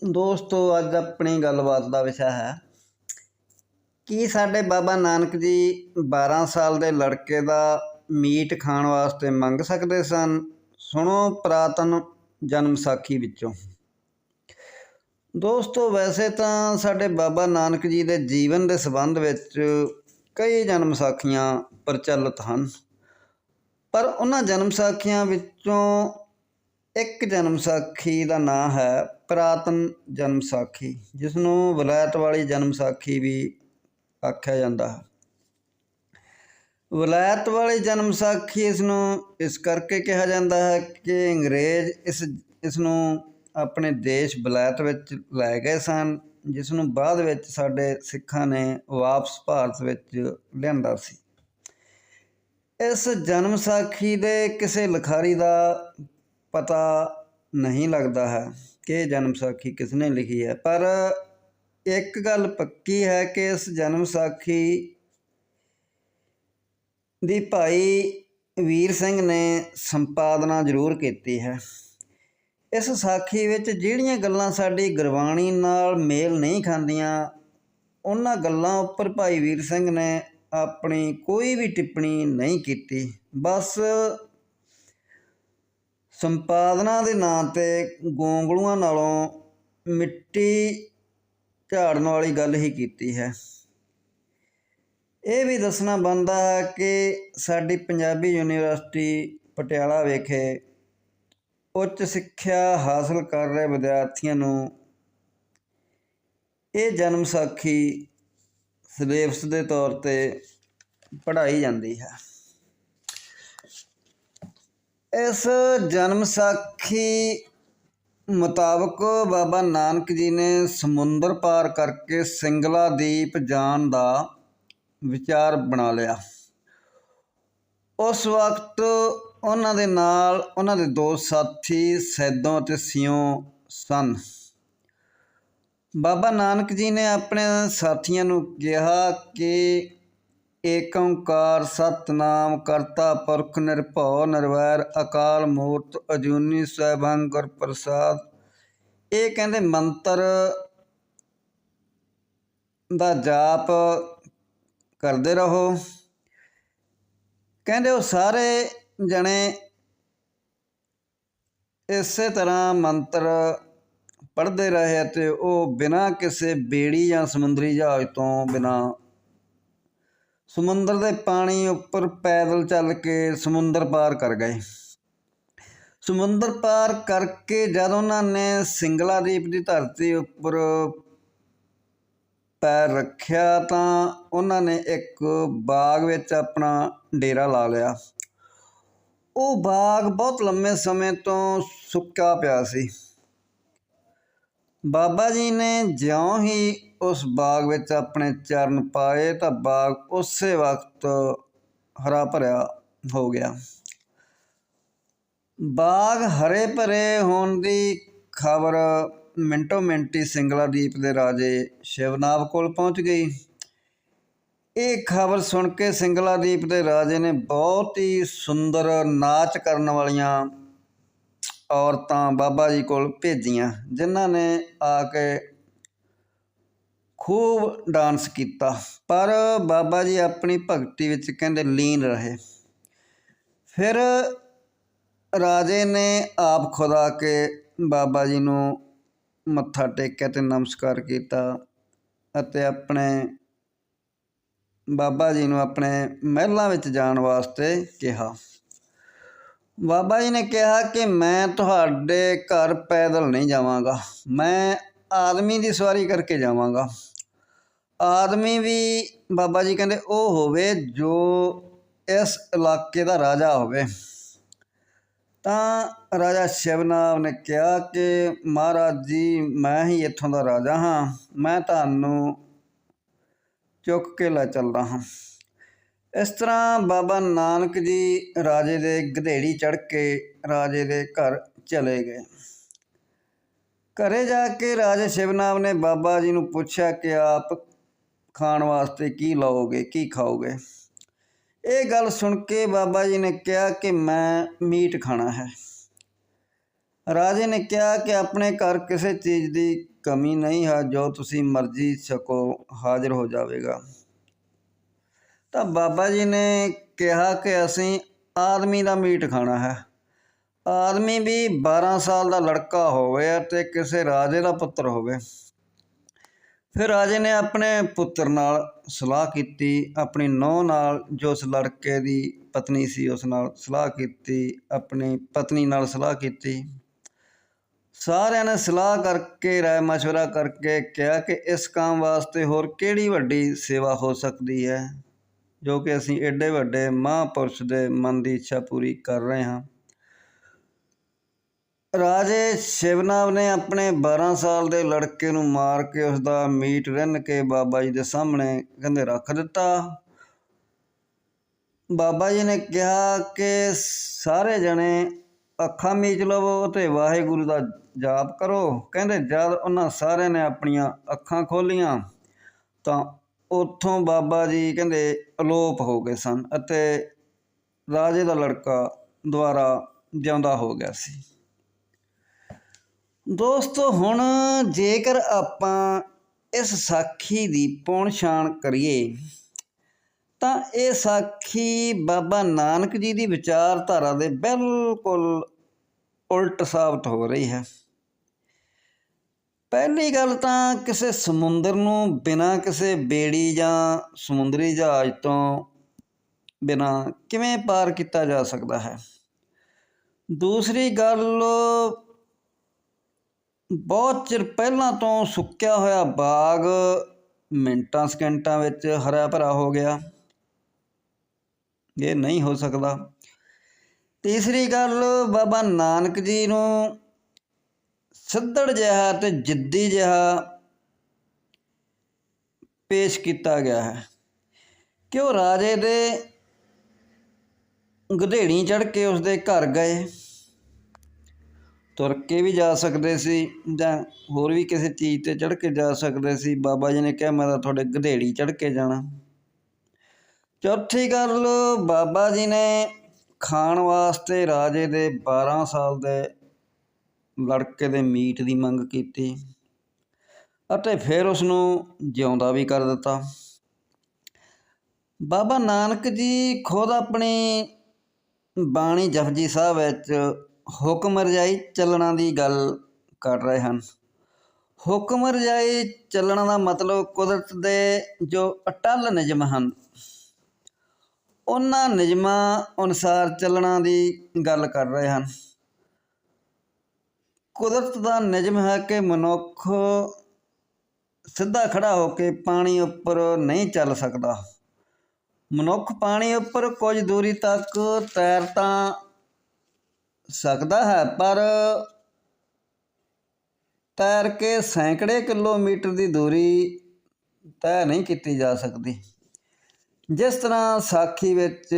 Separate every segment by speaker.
Speaker 1: ਦੋਸਤੋ, ਅੱਜ ਆਪਣੀ ਗੱਲਬਾਤ ਦਾ ਵਿਸ਼ਾ ਹੈ ਕੀ ਸਾਡੇ ਬਾਬਾ ਨਾਨਕ ਜੀ 12 ਸਾਲ ਦੇ ਲੜਕੇ ਦਾ ਮੀਟ ਖਾਣ ਵਾਸਤੇ ਮੰਗ ਸਕਦੇ ਸਨ। ਸੁਣੋ ਪ੍ਰਾਤਨ ਜਨਮ ਸਾਖੀ ਵਿੱਚੋਂ। ਦੋਸਤੋ, ਵੈਸੇ ਤਾਂ ਸਾਡੇ ਬਾਬਾ ਨਾਨਕ ਜੀ ਦੇ ਜੀਵਨ ਦੇ ਸੰਬੰਧ ਵਿੱਚ ਕਈ ਜਨਮ ਸਾਖੀਆਂ ਪ੍ਰਚਲਿਤ ਹਨ, ਪਰ ਉਹਨਾਂ ਜਨਮ ਸਾਖੀਆਂ ਵਿੱਚੋਂ ਇੱਕ ਜਨਮ ਸਾਖੀ ਦਾ ਨਾਂ ਹੈ ਪੁਰਾਤਨ ਜਨਮ ਸਾਖੀ ਜਿਸ ਨੂੰ ਵਿਲਾਇਤ ਵਾਲੀ ਜਨਮ ਸਾਖੀ ਵੀ ਆਖਿਆ ਜਾਂਦਾ ਹੈ। ਵਿਲਾਇਤ ਵਾਲੀ ਜਨਮ ਸਾਖੀ ਇਸ ਨੂੰ ਇਸ ਕਰਕੇ ਕਿਹਾ ਜਾਂਦਾ ਹੈ ਕਿ ਅੰਗਰੇਜ਼ ਇਸ ਇਸ ਨੂੰ ਆਪਣੇ ਦੇਸ਼ ਵਿਲਾਇਤ ਵਿੱਚ ਲੈ ਗਏ ਸਨ ਜਿਸ ਨੂੰ ਬਾਅਦ ਵਿੱਚ ਸਾਡੇ ਸਿੱਖਾਂ ਨੇ ਵਾਪਸ ਭਾਰਤ ਵਿੱਚ ਲਿਆਂਦਾ ਸੀ। ਇਸ ਜਨਮ ਸਾਖੀ ਦੇ ਕਿਸੇ ਲਿਖਾਰੀ ਦਾ ਪਤਾ ਨਹੀਂ ਲੱਗਦਾ ਹੈ ਕਿ ਜਨਮ ਸਾਖੀ ਕਿਸ ਨੇ ਲਿਖੀ ਹੈ। ਪਰ ਇੱਕ ਗੱਲ ਪੱਕੀ ਹੈ ਕਿ ਇਸ ਜਨਮ ਸਾਖੀ ਦੀ ਭਾਈ ਵੀਰ ਸਿੰਘ ਨੇ ਸੰਪਾਦਨਾ ਜ਼ਰੂਰ ਕੀਤੀ ਹੈ। ਇਸ ਸਾਖੀ ਵਿੱਚ ਜਿਹੜੀਆਂ ਗੱਲਾਂ ਸਾਡੀ ਗੁਰਬਾਣੀ ਨਾਲ ਮੇਲ ਨਹੀਂ ਖਾਂਦੀਆਂ, ਉਹਨਾਂ ਗੱਲਾਂ ਉੱਪਰ ਭਾਈ ਵੀਰ ਸਿੰਘ ਨੇ ਆਪਣੀ ਕੋਈ ਵੀ ਟਿੱਪਣੀ ਨਹੀਂ ਕੀਤੀ। ਬਸ ਸੰਪਾਦਨਾ ਦੇ ਨਾਂ ਤੇ ਗੋਂਗਲੂਆਂ ਨਾਲੋਂ ਮਿੱਟੀ ਝਾੜਨ ਵਾਲੀ ਗੱਲ ਹੀ ਕੀਤੀ ਹੈ। ਇਹ ਵੀ ਦੱਸਣਾ ਬਣਦਾ ਹੈ ਕਿ ਸਾਡੀ ਪੰਜਾਬੀ ਯੂਨੀਵਰਸਿਟੀ ਪਟਿਆਲਾ ਵਿਖੇ ਉੱਚ ਸਿੱਖਿਆ ਹਾਸਲ ਕਰ ਰਹੇ ਵਿਦਿਆਰਥੀਆਂ ਨੂੰ ਇਹ ਜਨਮ ਸਾਖੀ ਸਿਲੇਬਸ ਦੇ ਤੌਰ ਤੇ ਪੜ੍ਹਾਈ ਜਾਂਦੀ ਹੈ। ਇਸ ਜਨਮ ਸਾਖੀ ਮੁਤਾਬਕ ਬਾਬਾ ਨਾਨਕ ਜੀ ਨੇ ਸਮੁੰਦਰ ਪਾਰ ਕਰਕੇ ਸਿੰਗਲਾ ਦੀਪ ਜਾਣ ਦਾ ਵਿਚਾਰ ਬਣਾ ਲਿਆ। ਉਸ ਵਕਤ ਉਹਨਾਂ ਦੇ ਨਾਲ ਉਹਨਾਂ ਦੇ ਦੋ ਸਾਥੀ ਸੈਦੋਂ ਅਤੇ ਸਿਉ ਸਨ। ਬਾਬਾ ਨਾਨਕ ਜੀ ਨੇ ਆਪਣੇ ਸਾਥੀਆਂ ਨੂੰ ਕਿਹਾ ਕਿ ਏਕ ਓੰਕਾਰ ਸਤਨਾਮ ਕਰਤਾ ਪੁਰਖ ਨਿਰਭਉ ਨਿਰਵੈਰ ਅਕਾਲ ਮੂਰਤ ਅਜੂਨੀ ਸੈਭੰ ਗੁਰ ਪ੍ਰਸਾਦ। ਇਹ ਕਹਿੰਦੇ ਮੰਤਰ ਦਾ ਜਾਪ ਕਰਦੇ ਰਹੋ। ਕਹਿੰਦੇ ਉਹ ਸਾਰੇ ਜਣੇ ਇਸੇ ਤਰ੍ਹਾਂ ਮੰਤਰ ਪੜ੍ਹਦੇ ਰਹੇ ਤੇ ਉਹ ਬਿਨਾਂ ਕਿਸੇ ਬੇੜੀ ਜਾਂ ਸਮੁੰਦਰੀ ਜਹਾਜ਼ ਤੋਂ ਬਿਨਾਂ ਸਮੁੰਦਰ ਦੇ ਪਾਣੀ ਉੱਪਰ ਪੈਦਲ ਚੱਲ ਕੇ ਸਮੁੰਦਰ ਪਾਰ ਕਰ ਗਏ। ਸਮੁੰਦਰ ਪਾਰ ਕਰਕੇ ਜਦ ਉਹਨਾਂ ਨੇ ਸਿੰਗਲਾ ਦੀਪ ਦੀ ਧਰਤੀ ਉੱਪਰ ਪੈਰ ਰੱਖਿਆ ਤਾਂ ਉਹਨਾਂ ਨੇ ਇੱਕ ਬਾਗ ਵਿੱਚ ਆਪਣਾ ਡੇਰਾ ਲਾ ਲਿਆ। ਉਹ ਬਾਗ ਬਹੁਤ ਲੰਮੇ ਸਮੇਂ ਤੋਂ ਸੁੱਕਾ ਪਿਆ ਸੀ। ਬਾਬਾ ਜੀ ਨੇ ਜਿਉਂ ਹੀ ਉਸ ਬਾਗ ਵਿੱਚ ਆਪਣੇ ਚਰਨ ਪਾਏ ਤਾਂ ਬਾਗ ਉਸੇ ਵਕਤ ਹਰਾ ਭਰਿਆ ਹੋ ਗਿਆ। ਬਾਗ ਹਰੇ ਭਰੇ ਹੋਣ ਦੀ ਖਬਰ ਮਿੰਟੋ ਮਿੰਟੀ ਸਿੰਗਲਾ ਦੀਪ ਦੇ ਰਾਜੇ ਸ਼ਿਵਨਾਵ ਕੋਲ ਪਹੁੰਚ ਗਈ। ਇਹ ਖਬਰ ਸੁਣ ਕੇ ਸਿੰਗਲਾ ਦੀਪ ਦੇ ਰਾਜੇ ਨੇ ਬਹੁਤ ਹੀ ਸੁੰਦਰ ਨਾਚ ਕਰਨ ਵਾਲੀਆਂ ਔਰਤਾਂ ਬਾਬਾ ਜੀ ਕੋਲ ਭੇਜੀਆਂ, ਜਿਨ੍ਹਾਂ ਨੇ ਆ ਕੇ ਖੂਬ ਡਾਂਸ ਕੀਤਾ। ਪਰ ਬਾਬਾ ਜੀ ਆਪਣੀ ਭਗਤੀ ਵਿੱਚ ਕਹਿੰਦੇ ਲੀਨ ਰਹੇ। ਫਿਰ ਰਾਜੇ ਨੇ ਆਪ ਖੁਦਾ ਕੇ ਬਾਬਾ ਜੀ ਨੂੰ ਮੱਥਾ ਟੇਕਿਆ ਤੇ ਨਮਸਕਾਰ ਕੀਤਾ ਅਤੇ ਆਪਣੇ ਬਾਬਾ ਜੀ ਨੂੰ ਆਪਣੇ ਮਹਿਲਾਂ ਵਿੱਚ ਜਾਣ ਵਾਸਤੇ ਕਿਹਾ। ਬਾਬਾ ਜੀ ਨੇ ਕਿਹਾ ਕਿ ਮੈਂ ਤੁਹਾਡੇ ਘਰ ਪੈਦਲ ਨਹੀਂ ਜਾਵਾਂਗਾ। ਮੈਂ ਆਦਮੀ ਦੀ ਸਵਾਰੀ ਕਰਕੇ ਜਾਵਾਂਗਾ। ਆਦਮੀ ਵੀ ਬਾਬਾ ਜੀ ਕਹਿੰਦੇ ਉਹ ਹੋਵੇ ਜੋ ਇਸ ਇਲਾਕੇ ਦਾ ਰਾਜਾ ਹੋਵੇ। ਤਾਂ ਰਾਜਾ ਸ਼ਿਵਨਾਮ ਨੇ ਕਿਹਾ ਕਿ ਮਹਾਰਾਜ ਜੀ, ਮੈਂ ਹੀ ਇੱਥੋਂ ਦਾ ਰਾਜਾ ਹਾਂ। ਮੈਂ ਤੁਹਾਨੂੰ ਚੁੱਕ ਕੇ ਲੈ ਚੱਲਦਾ ਹਾਂ। ਇਸ ਤਰ੍ਹਾਂ ਬਾਬਾ ਨਾਨਕ ਜੀ ਰਾਜੇ ਦੇ ਗਧੇੜੀ ਚੜ ਕੇ ਰਾਜੇ ਦੇ ਘਰ ਚਲੇ ਗਏ। ਘਰੇ ਜਾ ਕੇ ਰਾਜੇ ਸ਼ਿਵਨਾਮ ਨੇ ਬਾਬਾ ਜੀ ਨੂੰ ਪੁੱਛਿਆ ਕਿ ਆਪ ਖਾਣ ਵਾਸਤੇ ਕੀ ਲਾਓਗੇ, ਕੀ ਖਾਓਗੇ? ਇਹ ਗੱਲ ਸੁਣ ਕੇ ਬਾਬਾ ਜੀ ਨੇ ਕਿਹਾ ਕਿ ਮੈਂ ਮੀਟ ਖਾਣਾ ਹੈ। ਰਾਜੇ ਨੇ ਕਿਹਾ ਕਿ ਆਪਣੇ ਘਰ ਕਿਸੇ ਚੀਜ਼ ਦੀ ਕਮੀ ਨਹੀਂ ਹੈ, ਜੋ ਤੁਸੀਂ ਮਰਜ਼ੀ ਸਕੋ ਹਾਜ਼ਰ ਹੋ ਜਾਵੇਗਾ। ਤਾਂ ਬਾਬਾ ਜੀ ਨੇ ਕਿਹਾ ਕਿ ਅਸੀਂ ਆਦਮੀ ਦਾ ਮੀਟ ਖਾਣਾ ਹੈ। ਆਦਮੀ ਵੀ 12 ਸਾਲ ਦਾ ਲੜਕਾ ਹੋਵੇ ਅਤੇ ਕਿਸੇ ਰਾਜੇ ਦਾ ਪੁੱਤਰ ਹੋਵੇ। ਫਿਰ ਰਾਜੇ ਨੇ ਆਪਣੇ ਪੁੱਤਰ ਨਾਲ ਸਲਾਹ ਕੀਤੀ, ਆਪਣੀ ਨੌਂ ਨਾਲ ਜੋ ਉਸ ਲੜਕੇ ਦੀ ਪਤਨੀ ਸੀ ਉਸ ਨਾਲ ਸਲਾਹ ਕੀਤੀ, ਆਪਣੀ ਪਤਨੀ ਨਾਲ ਸਲਾਹ ਕੀਤੀ। ਸਾਰਿਆਂ ਨੇ ਸਲਾਹ ਕਰਕੇ, ਰਾਏ ਮਸ਼ਵਰਾ ਕਰਕੇ ਕਿਹਾ ਕਿ ਇਸ ਕੰਮ ਵਾਸਤੇ ਹੋਰ ਕਿਹੜੀ ਵੱਡੀ ਸੇਵਾ ਹੋ ਸਕਦੀ ਹੈ, ਜੋ ਕਿ ਅਸੀਂ ਐਡੇ ਵੱਡੇ ਮਹਾਂਪੁਰਸ਼ ਦੇ ਮਨ ਦੀ ਇੱਛਾ ਪੂਰੀ ਕਰ ਰਹੇ ਹਾਂ। ਰਾਜੇ ਸ਼ਿਵਨਾਵ ਨੇ ਆਪਣੇ 12 ਸਾਲ ਦੇ ਲੜਕੇ ਨੂੰ ਮਾਰ ਕੇ ਉਸ ਦਾ ਮੀਟ ਰਿੰਨ ਕੇ ਬਾਬਾ ਜੀ ਦੇ ਸਾਹਮਣੇ ਕਹਿੰਦੇ ਰੱਖ ਦਿੱਤਾ। ਬਾਬਾ ਜੀ ਨੇ ਕਿਹਾ ਕਿ ਸਾਰੇ ਜਣੇ ਅੱਖਾਂ ਮੀਚ ਲਵੋ ਤੇ ਵਾਹਿਗੁਰੂ ਦਾ ਜਾਪ ਕਰੋ। ਕਹਿੰਦੇ ਜਦ ਉਹਨਾਂ ਸਾਰਿਆਂ ਨੇ ਆਪਣੀਆਂ ਅੱਖਾਂ ਖੋਲੀਆਂ ਤਾਂ ਉੱਥੋਂ ਬਾਬਾ ਜੀ ਕਹਿੰਦੇ ਅਲੋਪ ਹੋ ਗਏ ਸਨ ਅਤੇ ਰਾਜੇ ਦਾ ਲੜਕਾ ਦੁਆਰਾ ਜਿਉਂਦਾ ਹੋ ਗਿਆ ਸੀ। ਦੋਸਤੋ, ਹੁਣ ਜੇਕਰ ਆਪਾਂ ਇਸ ਸਾਖੀ ਦੀ ਪੌਣ ਛਾਣ ਕਰੀਏ, ਤਾਂ ਇਹ ਸਾਖੀ ਬਾਬਾ ਨਾਨਕ ਜੀ ਦੀ ਵਿਚਾਰਧਾਰਾ ਦੇ ਬਿਲਕੁਲ ਉਲਟ ਸਾਬਤ ਹੋ ਰਹੀ ਹੈ। ਪਹਿਲੀ ਗੱਲ ਤਾਂ ਕਿਸੇ ਸਮੁੰਦਰ ਨੂੰ ਬਿਨਾਂ ਕਿਸੇ ਬੇੜੀ ਜਾਂ ਸਮੁੰਦਰੀ ਜਹਾਜ਼ ਤੋਂ ਬਿਨਾਂ ਕਿਵੇਂ ਪਾਰ ਕੀਤਾ ਜਾ ਸਕਦਾ ਹੈ? ਦੂਸਰੀ ਗੱਲ ਬਹੁਤ ਚਿਰ ਪਹਿਲਾਂ ਤੋਂ ਸੁੱਕਿਆ ਹੋਇਆ ਬਾਗ ਮਿੰਟਾਂ ਸਕਿੰਟਾਂ ਵਿੱਚ ਹਰਾ ਭਰਾ ਹੋ ਗਿਆ। ਇਹ ਨਹੀਂ ਹੋ ਸਕਦਾ। ਤੀਸਰੀ ਗੱਲ, ਬਾਬਾ ਨਾਨਕ ਜੀ ਨੂੰ ਸਿੱਧੜ ਜਿਹਾ ਤੇ ਜਿੱਦੀ ਜਿਹਾ ਪੇਸ਼ ਕੀਤਾ ਗਿਆ ਹੈ। ਕਿ ਉਹ ਰਾਜੇ ਦੇ ਗਧੇੜੀ ਚੜ ਕੇ ਉਸਦੇ ਘਰ ਗਏ। ਤੁਰ ਕੇ ਵੀ ਜਾ ਸਕਦੇ ਸੀ ਜਾਂ ਹੋਰ ਵੀ ਕਿਸੇ ਚੀਜ਼ ਤੇ ਚੜ ਕੇ ਜਾ ਸਕਦੇ ਸੀ, ਬਾਬਾ ਜੀ ਨੇ ਕਿਹਾ ਮੈਂ ਤਾਂ ਤੁਹਾਡੇ ਗਧੇੜੀ ਚੜ ਕੇ ਜਾਣਾ। ਚੌਥੀ ਗੱਲ, ਬਾਬਾ ਜੀ ਨੇ ਖਾਣ ਵਾਸਤੇ ਰਾਜੇ ਦੇ 12 ਸਾਲ ਦੇ ਲੜਕੇ ਦੇ ਮੀਟ ਦੀ ਮੰਗ ਕੀਤੀ ਅਤੇ ਫਿਰ ਉਸ ਨੂੰ ਜਿਉਂਦਾ ਵੀ ਕਰ ਦਿੱਤਾ। ਬਾਬਾ ਨਾਨਕ ਜੀ ਖੁਦ ਆਪਣੀ ਬਾਣੀ ਜਪਜੀ ਸਾਹਿਬ ਵਿੱਚ ਹੁਕਮ ਰਜਾਈ ਚੱਲਣਾ ਦੀ ਗੱਲ ਕਰ ਰਹੇ ਹਨ। ਹੁਕਮ ਰਜਾਈ ਚੱਲਣਾ ਦਾ ਮਤਲਬ ਕੁਦਰਤ ਦੇ ਜੋ ਅਟਲ ਨਿਯਮ ਹਨ, ਉਹਨਾਂ ਨਿਯਮਾਂ ਅਨੁਸਾਰ ਚੱਲਣਾ ਦੀ ਗੱਲ ਕਰ ਰਹੇ ਹਨ। ਕੁਦਰਤ ਦਾ ਨਿਯਮ ਹੈ ਕਿ ਮਨੁੱਖ ਸਿੱਧਾ ਖੜਾ ਹੋ ਕੇ ਪਾਣੀ ਉੱਪਰ ਨਹੀਂ ਚੱਲ ਸਕਦਾ। ਮਨੁੱਖ ਪਾਣੀ ਉੱਪਰ ਕੁਝ ਦੂਰੀ ਤੱਕ ਤੈਰ ਤਾਂ ਸਕਦਾ ਹੈ, ਪਰ ਤੈਰ ਕੇ ਸੈਂਕੜੇ ਕਿਲੋਮੀਟਰ ਦੀ ਦੂਰੀ ਤੈਅ ਨਹੀਂ ਕੀਤੀ ਜਾ ਸਕਦੀ। ਜਿਸ ਤਰ੍ਹਾਂ ਸਾਖੀ ਵਿੱਚ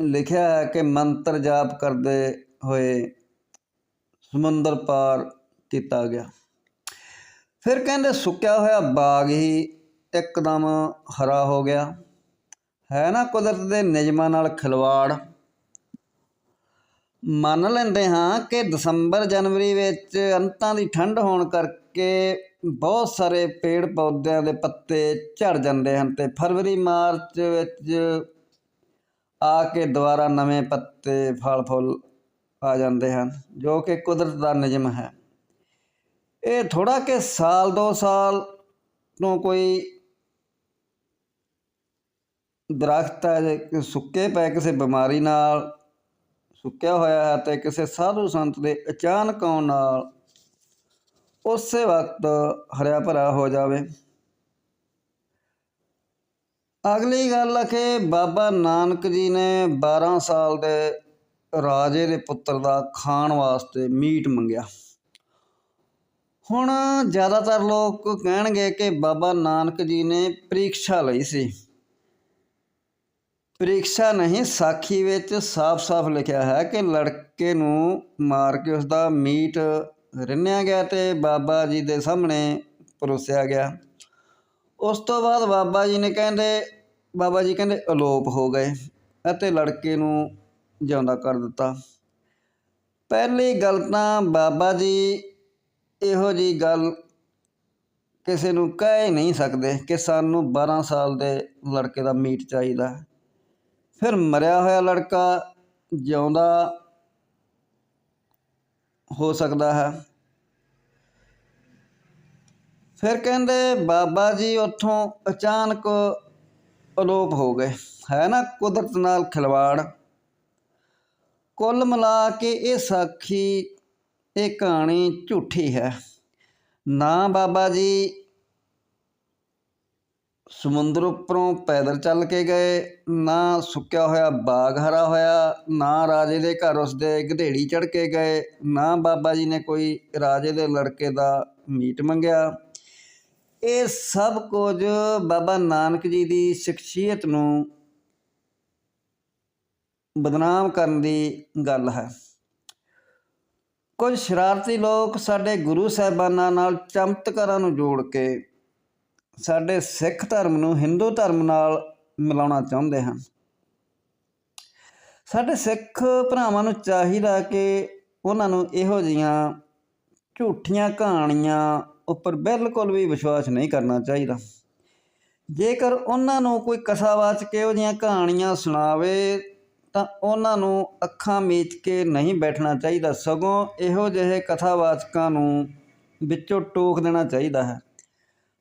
Speaker 1: ਲਿਖਿਆ ਹੈ ਕਿ ਮੰਤਰ ਜਾਪ ਕਰਦੇ ਹੋਏ ਸਮੁੰਦਰ ਪਾਰ ਕੀਤਾ ਗਿਆ। ਫਿਰ ਕਹਿੰਦੇ, ਸੁੱਕਿਆ ਹੋਇਆ ਬਾਗ ਹੀ ਇੱਕਦਮ ਹਰਾ ਹੋ ਗਿਆ। ਹੈ ਨਾ ਕੁਦਰਤ ਦੇ ਨਿਯਮਾਂ ਨਾਲ ਖਿਲਵਾੜ। ਮੰਨ ਲੈਂਦੇ ਹਾਂ ਕਿ ਦਸੰਬਰ ਜਨਵਰੀ ਵਿੱਚ ਅੰਤਾਂ ਦੀ ਠੰਡ ਹੋਣ ਕਰਕੇ ਬਹੁਤ ਸਾਰੇ ਪੇੜ ਪੌਦਿਆਂ ਦੇ ਪੱਤੇ ਝੜ ਜਾਂਦੇ ਹਨ ਤੇ ਫਰਵਰੀ, ਮਾਰਚ ਵਿੱਚ ਆ ਕੇ ਦੁਬਾਰਾ ਨਵੇਂ ਪੱਤੇ ਫਲ ਫੁੱਲ ਆ ਜਾਂਦੇ ਹਨ, ਜੋ ਕਿ ਕੁਦਰਤ ਦਾ ਨਿਯਮ ਹੈ। ਇਹ ਥੋੜਾ ਕਿ ਸਾਲ, ਦੋ ਸਾਲ ਤੋਂ ਕੋਈ ਦਰਖਤ ਹੈ ਜੇ ਸੁੱਕੇ ਪਏ ਕਿਸੇ ਬਿਮਾਰੀ ਨਾਲ ਸੁੱਕਿਆ ਹੋਇਆ ਹੈ ਤੇ ਕਿਸੇ ਸਾਧੂ ਸੰਤ ਦੇ ਅਚਾਨਕ ਆਉਣ ਨਾਲ ਉਸੇ ਵਕਤ ਹਰਿਆ ਭਰਾ ਹੋ ਜਾਵੇ। ਅਗਲੀ ਗੱਲ ਹੈ ਕਿ ਬਾਬਾ ਨਾਨਕ ਜੀ ਨੇ 12 ਸਾਲ ਦੇ ਰਾਜੇ ਦੇ ਪੁੱਤਰ ਦਾ ਖਾਣ ਵਾਸਤੇ ਮੀਟ ਮੰਗਿਆ। ਹੁਣ ਜ਼ਿਆਦਾਤਰ ਲੋਕ ਕਹਿਣਗੇ ਕਿ ਬਾਬਾ ਨਾਨਕ ਜੀ ਨੇ ਪ੍ਰੀਖਿਆ ਲਈ ਸੀ। ਪ੍ਰੀਖਿਆ ਨਹੀਂ, ਸਾਖੀ ਵਿੱਚ ਸਾਫ਼-ਸਾਫ਼ ਲਿਖਿਆ ਹੈ ਕਿ ਲੜਕੇ ਨੂੰ ਮਾਰ ਕੇ ਉਸ ਦਾ ਮੀਟ ਰਿੰਨਿਆ ਗਿਆ ਤੇ ਬਾਬਾ ਜੀ ਦੇ ਸਾਹਮਣੇ ਪਰੋਸਿਆ ਗਿਆ। ਉਸ ਤੋਂ ਬਾਅਦ ਬਾਬਾ ਜੀ ਨੇ ਕਹਿੰਦੇ, ਬਾਬਾ ਜੀ ਕਹਿੰਦੇ ਅਲੋਪ ਹੋ ਗਏ ਅਤੇ ਲੜਕੇ ਨੂੰ ਜਿਉਂਦਾ ਕਰ ਦਿੱਤਾ। ਪਹਿਲੀ ਗੱਲ ਤਾਂ ਬਾਬਾ ਜੀ ਇਹੋ ਜੀ ਗੱਲ ਕਿਸੇ ਨੂੰ ਕਹਿ ਹੀ ਨਹੀਂ ਸਕਦੇ ਕਿ ਸਾਨੂੰ 12 ਸਾਲ ਦੇ ਲੜਕੇ ਦਾ ਮੀਟ ਚਾਹੀਦਾ। ਫਿਰ ਮਰਿਆ ਹੋਇਆ ਲੜਕਾ ਜਿਉਂਦਾ ਹੋ ਸਕਦਾ ਹੈ। ਫਿਰ ਕਹਿੰਦੇ, ਬਾਬਾ ਜੀ, ਉੱਥੋਂ ਅਚਾਨਕ ਅਲੋਪ ਹੋ ਗਏ। ਹੈ ਨਾ, ਕੁਦਰਤ ਨਾਲ ਖਿਲਵਾੜ। ਕੁੱਲ ਮਿਲਾ ਕੇ ਇਹ ਸਾਖੀ, ਇਹ ਕਹਾਣੀ ਝੂਠੀ ਹੈ। ਨਾ ਬਾਬਾ ਜੀ ਸਮੁੰਦਰ ਉੱਪਰੋਂ ਪੈਦਲ ਚੱਲ ਕੇ ਗਏ। ਨਾ ਸੁੱਕਿਆ ਹੋਇਆ ਬਾਗ ਹਰਾ ਹੋਇਆ, ਨਾ ਰਾਜੇ ਦੇ ਘਰ ਉਸਦੇ ਗਧੇੜੀ ਚੜ ਕੇ ਗਏ, ਨਾ ਬਾਬਾ ਜੀ ਨੇ ਕੋਈ ਰਾਜੇ ਦੇ ਲੜਕੇ ਦਾ ਮੀਟ ਮੰਗਿਆ। ਇਹ ਸਭ ਕੁਝ ਬਾਬਾ ਨਾਨਕ ਜੀ ਦੀ ਸ਼ਖਸੀਅਤ ਨੂੰ ਬਦਨਾਮ ਕਰਨ ਦੀ ਗੱਲ ਹੈ। ਕੁਝ ਸ਼ਰਾਰਤੀ ਲੋਕ ਸਾਡੇ ਗੁਰੂ ਸਾਹਿਬਾਨਾਂ ਨਾਲ ਚਮਤਕਾਰਾਂ ਨੂੰ ਜੋੜ ਕੇ ਸਾਡੇ ਸਿੱਖ ਧਰਮ ਨੂੰ ਹਿੰਦੂ ਧਰਮ ਨਾਲ ਮਿਲਾਉਣਾ ਚਾਹੁੰਦੇ ਹਨ। ਸਾਡੇ ਸਿੱਖ ਭਰਾਵਾਂ ਨੂੰ ਚਾਹੀਦਾ ਕਿ ਉਹਨਾਂ ਨੂੰ ਇਹੋ ਜੀਆਂ ਝੂਠੀਆਂ ਕਹਾਣੀਆਂ ਉੱਪਰ ਬਿਲਕੁਲ ਵੀ ਵਿਸ਼ਵਾਸ ਨਹੀਂ ਕਰਨਾ ਚਾਹੀਦਾ। ਜੇਕਰ ਉਹਨਾਂ ਨੂੰ ਕੋਈ ਕਥਾਵਾਚਕ ਇਹੋ ਜਿਹੀਆਂ ਕਹਾਣੀਆਂ ਸੁਣਾਵੇ, ਤਾਂ ਉਹਨਾਂ ਨੂੰ ਅੱਖਾਂ ਮੀਚ ਕੇ ਨਹੀਂ ਬੈਠਣਾ ਚਾਹੀਦਾ। ਸਗੋਂ ਇਹੋ ਜਿਹੇ ਕਥਾਵਾਚਕਾਂ ਨੂੰ ਵਿੱਚੋਂ ਟੋਕ ਦੇਣਾ ਚਾਹੀਦਾ ਹੈ।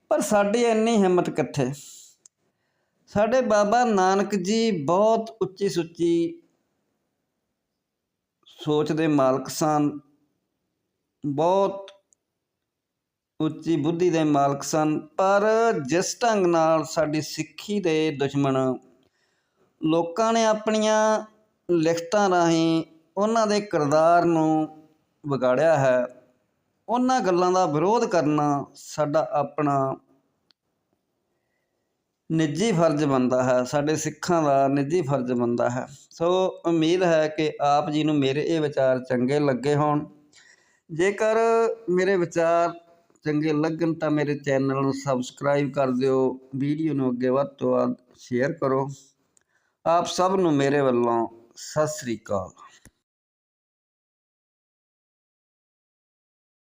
Speaker 1: ਪਰ ਸਾਡੀ ਇੰਨੀ ਹਿੰਮਤ ਕਿੱਥੇ? ਸਾਡੇ ਬਾਬਾ ਨਾਨਕ ਜੀ ਬਹੁਤ ਉੱਚੀ ਸੁੱਚੀ ਸੋਚ ਦੇ ਮਾਲਕ ਸਨ। ਬਹੁਤ ਉੱਚੀ ਬੁੱਧੀ ਦੇ ਮਾਲਕ ਸਨ। ਪਰ ਜਿਸ ਢੰਗ ਨਾਲ ਸਾਡੀ ਸਿੱਖੀ ਦੇ ਦੁਸ਼ਮਣ ਲੋਕਾਂ ਨੇ ਆਪਣੀਆਂ ਲਿਖਤਾਂ ਰਾਹੀਂ ਉਹਨਾਂ ਦੇ ਕਿਰਦਾਰ ਨੂੰ ਵਿਗਾੜਿਆ ਹੈ ਉਹਨਾਂ ਗੱਲਾਂ ਦਾ ਵਿਰੋਧ ਕਰਨਾ ਸਾਡਾ ਆਪਣਾ ਨਿੱਜੀ ਫਰਜ਼ ਬਣਦਾ ਹੈ, ਸਾਡੇ ਸਿੱਖਾਂ ਦਾ ਨਿੱਜੀ ਫਰਜ਼ ਬਣਦਾ ਹੈ। ਸੋ ਉਮੀਦ ਹੈ ਕਿ ਆਪ ਜੀ ਨੂੰ ਮੇਰੇ ਇਹ ਵਿਚਾਰ ਚੰਗੇ ਲੱਗੇ ਹੋਣ। ਜੇਕਰ ਮੇਰੇ ਵਿਚਾਰ ਚੰਗੇ ਲੱਗਣ ਤਾਂ ਮੇਰੇ ਚੈਨਲ ਨੂੰ ਸਬਸਕ੍ਰਾਈਬ ਕਰ ਦਿਓ, ਵੀਡੀਓ ਨੂੰ ਅੱਗੇ ਵੱਧ ਤੋਂ ਵੱਧ ਸ਼ੇਅਰ ਕਰੋ। ਆਪ ਸਭ ਨੂੰ ਮੇਰੇ ਵੱਲੋਂ ਸਤਿ ਸ੍ਰੀ ਅਕਾਲ।